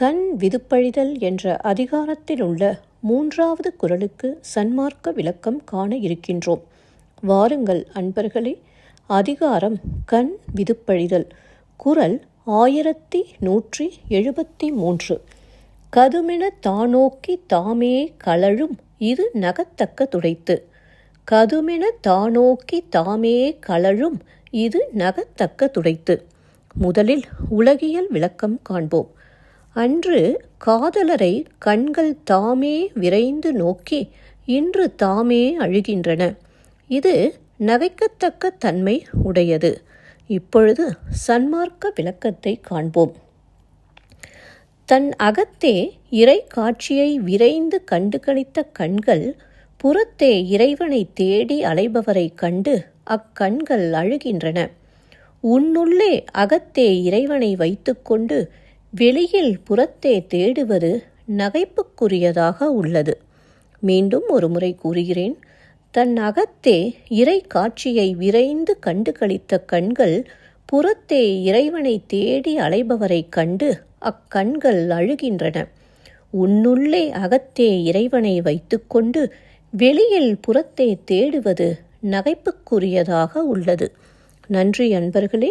கண் விதுப்பழிதல் என்ற அதிகாரத்தில் உள்ள மூன்றாவது குரலுக்கு சன்மார்க்க விளக்கம் காண இருக்கின்றோம். வாருங்கள் அன்பர்களே அதிகாரம் கண் விதுப்பழிதல் குரல் ஆயிரத்தி நூற்றி எழுபத்தி மூன்று. கதுமென தானோக்கி தாமே கழழும் இது நகத்தக்க துடைத்து. கதுமென தானோக்கி தாமே கழழும் இது நகத்தக்க துடைத்து. முதலில் உலகியல் விளக்கம் காண்போம். அன்று காதலரை கண்கள் தாமே விரைந்து நோக்கி இன்று தாமே அழுகின்றன. இது நகைக்கத்தக்க தன்மை உடையது. இப்பொழுது சன்மார்க்க விளக்கத்தை காண்போம். தன் அகத்தே இறை காட்சியை விரைந்து கண்டுகளித்த கண்கள் புறத்தே இறைவனை தேடி அலைபவரை கண்டு அக்கண்கள் அழுகின்றன. உன்னுள்ளே அகத்தே இறைவனை வைத்துக்கொண்டு வெளியில் புறத்தே தேடுவது நகைப்புக்குரியதாக உள்ளது. மீண்டும் ஒரு முறை கூறுகிறேன் தன் அகத்தே இறை காட்சியை விரைந்து கண்டு கழித்த கண்கள் புறத்தே இறைவனை தேடி அலைபவரைக் கண்டு அக்கண்கள் அழுகின்றன. உன்னுள்ளே அகத்தே இறைவனை வைத்துக்கொண்டு வெளியில் புறத்தே தேடுவது நகைப்புக்குரியதாக உள்ளது. நன்றி அன்பர்களே